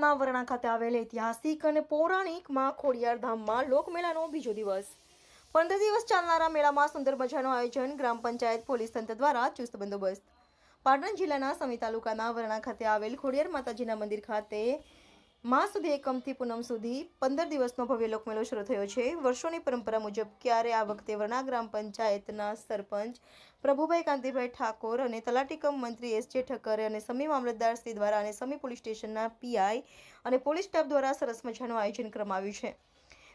તાલુકાના વરણા ખાતે આવેલ ઐતિહાસિક અને પૌરાણિકમાં ખોડિયાર ધામમાં લોકમેળાનો બીજો દિવસ. પંદર દિવસ ચાલનારા મેળામાં સુંદર મજાનું આયોજન ગ્રામ પંચાયત પોલીસ તંત્ર દ્વારા ચુસ્ત બંદોબસ્ત. પાટણ જિલ્લાના સમી તાલુકાના વરણા ખાતે આવેલ ખોડિયાર માતાજીના મંદિર ખાતે માસ સુધી એકમથી પૂનમ સુધી પંદર દિવસનો ભવ્ય લોકમેળો શરૂ થયો છે. વર્ષોની પરંપરા મુજબ ક્યારે આ વખતે ગ્રામ પંચાયતના સરપંચ પ્રભુભાઈ કાંતિભાઈ ઠાકોર અને તલાટીકમ મંત્રી એસ જે ઠક્કરે અને સમી મામલતદાર શ્રી દ્વારા અને સમી પોલીસ સ્ટેશનના પીઆઈ અને પોલીસ સ્ટાફ દ્વારા સરસ મજાનું આયોજન કરવામાં આવ્યું છે.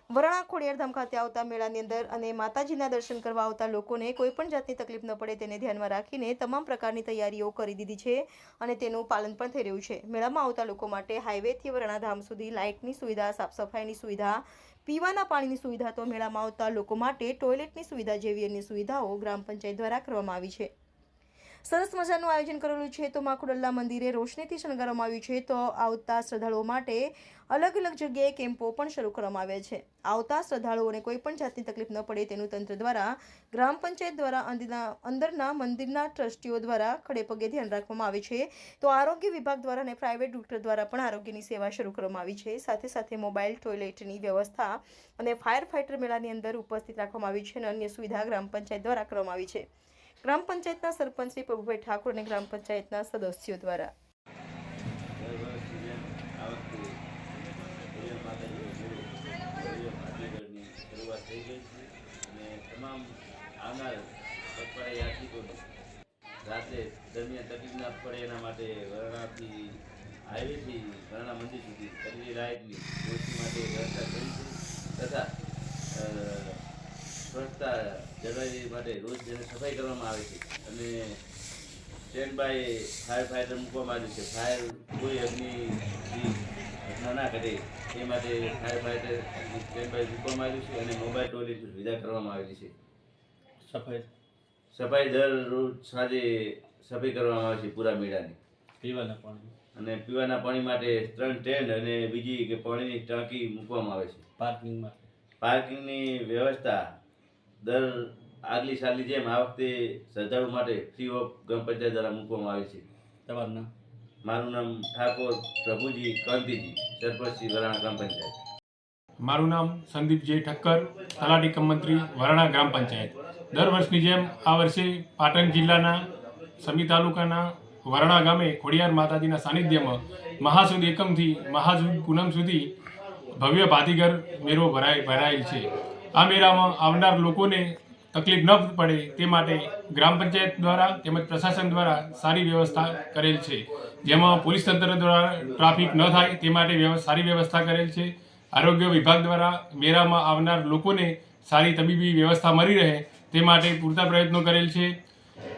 વરણા ખોડિયારધામ ખાતે આવતા મેળાની અંદર અને માતાજીના દર્શન કરવા આવતા લોકોને કોઈ પણ જાતની તકલીફ ન પડે તેને ધ્યાનમાં રાખીને તમામ પ્રકારની તૈયારીઓ કરી દીધી છે અને તેનું પાલન પણ થઈ રહ્યું છે. મેળામાં આવતા લોકો માટે હાઈવેથી વરણા ધામ સુધી લાઇટની સુવિધા સાફ સફાઈની સુવિધા, પીવાના પાણીની સુવિધા તો મેળામાં આવતા લોકો માટે ટોયલેટની સુવિધા જેવી અન્ય સુવિધાઓ ગ્રામ પંચાયત દ્વારા કરવામાં આવી છે. સરસ મજાનું આયોજન કરેલું છે તો માખુડલ્લા મંદિરે રોશનીથી શણગારવામાં આવ્યું છે તો આવતા શ્રદ્ધાળુઓ માટે અલગ અલગ જગ્યાએ કેમ્પો પણ શરૂ કરવામાં આવ્યા છે. આવતા શ્રદ્ધાળુઓને કોઈ પણ જાતની તકલીફ ન પડે તેનું તંત્ર દ્વારા, ગ્રામ પંચાયત દ્વારા અંદરના મંદિરના ટ્રસ્ટીઓ દ્વારા ખડેપગે ધ્યાન રાખવામાં આવે છે. તો આરોગ્ય વિભાગ દ્વારા અને પ્રાઇવેટ ડોક્ટર દ્વારા પણ આરોગ્યની સેવા શરૂ કરવામાં આવી છે. સાથે સાથે મોબાઈલ ટોયલેટની વ્યવસ્થા અને ફાયર ફાઇટર મેળાની અંદર ઉપસ્થિત રાખવામાં આવી છે અને અન્ય સુવિધા ગ્રામ પંચાયત દ્વારા કરવામાં આવી છે. ગ્રામ પંચાયતના સરપંચ શ્રી પ્રભુભાઈ ઠાકોર અને ગ્રામ પંચાયતના સદસ્યો દ્વારા. શરૂઆત થઈ ગઈ અને તમામ આવનાર પગપાળા રાત્રે દરમિયાન તકલીફ ના પડે એના માટે વરણાથી હાઈવેથી વરણા મંદિર સુધી કરેલી લાઇટની રોશની માટે વ્યવસ્થા કરી છે તથા સ્વચ્છતા જળવાઈ માટે રોજ જેને સફાઈ કરવામાં આવે છે અને સ્ટેન્ડ બાય ફાયર ફાઈટર મૂકવામાં આવ્યું છે. ફાયર કોઈ અગ્નિ ઘટના ના ઘટે એ માટે ફાયર ફાઈટર સ્ટેન્ડ બાય મૂકવામાં આવ્યું છે અને મોબાઈલ ટોયલેટની સુવિધા કરવામાં આવેલી છે. સફાઈ? સફાઈ દર રોજ સાંજે સફાઈ કરવામાં આવે છે પૂરા મેળાની. પીવાના પાણી? અને પીવાના પાણી માટે ત્રણ ટેન્ડ અને બીજી કે પાણીની ટાંકી મૂકવામાં આવે છે. પાર્કિંગ માટે? પાર્કિંગની વ્યવસ્થા દર આગલી સાલની જેમ આ વખતે શ્રદ્ધાળુ માટે ફ્રી ઓફ ગ્રામ પંચાયત દ્વારા મૂકવામાં આવે છે. તમારું નામ? મારું નામ ઠાકોર પ્રભુજી કાંતિજી સરપંચજી વરાણા ગ્રામ પંચાયત. મારું નામ સંદીપ જે ઠક્કર તલાટી કમ મંત્રી વરાણા ગ્રામ પંચાયત. દર વર્ષની જેમ આ વર્ષે પાટણ જિલ્લાના સમી તાલુકાના વરણા ગામે ખોડિયાર માતાજીના સાનિધ્યમાં મહાસુદ એકમથી મહાસુદ પૂનમ સુધી ભવ્ય ભાતીગર મેળો ભરાય ભરાયેલ છે. આ મેળામાં આવનાર લોકોને તકલીફ ન પડે તે માટે ગ્રામ પંચાયત દ્વારા તેમજ પ્રશાસન દ્વારા સારી વ્યવસ્થા કરેલ છે. જેમાં પોલીસ તંત્ર દ્વારા ટ્રાફિક ન થાય તે માટે સારી વ્યવસ્થા કરેલ છે. આરોગ્ય વિભાગ દ્વારા મેળામાં આવનાર લોકોને સારી તબીબી વ્યવસ્થા મળી રહે તે માટે પૂરતા પ્રયત્નો કરેલ છે.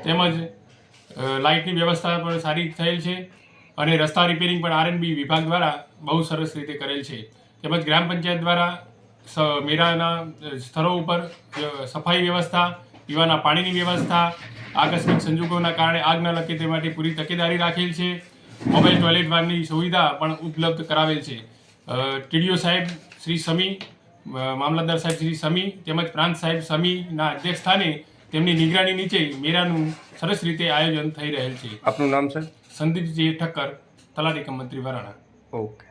તેમજ લાઇટની વ્યવસ્થા પણ સારી થયેલ છે અને રસ્તા રિપેરિંગ પણ આરએનબી વિભાગ દ્વારા બહુ સરસ રીતે કરેલ છે. તેમજ ગ્રામ પંચાયત દ્વારા મેળાના સ્થળો ઉપર સફાઈ વ્યવસ્થા પીવાના પાણીની વ્યવસ્થા આકસ્મિક સંજોગોના કારણે આગ ન લગે તે માટે પૂરી તકેદારી રાખેલ છે. મોબાઈલ ટોયલેટ વારની સુવિધા પણ ઉપલબ્ધ કરાવેલ છે. ટીડીઓ સાહેબ શ્રી સમી મામલતદાર સાહેબ શ્રી સમી તેમજ પ્રાંત સાહેબ સમીના અધ્યક્ષ સ્થાને તેમની નિગરાની નીચે મેળાનું સરસ રીતે આયોજન થઈ રહેલ છે. આપનું નામ સર? સંદીપજી ઠક્કર તલાટી કમ મંત્રી વરાણા. ઓકે.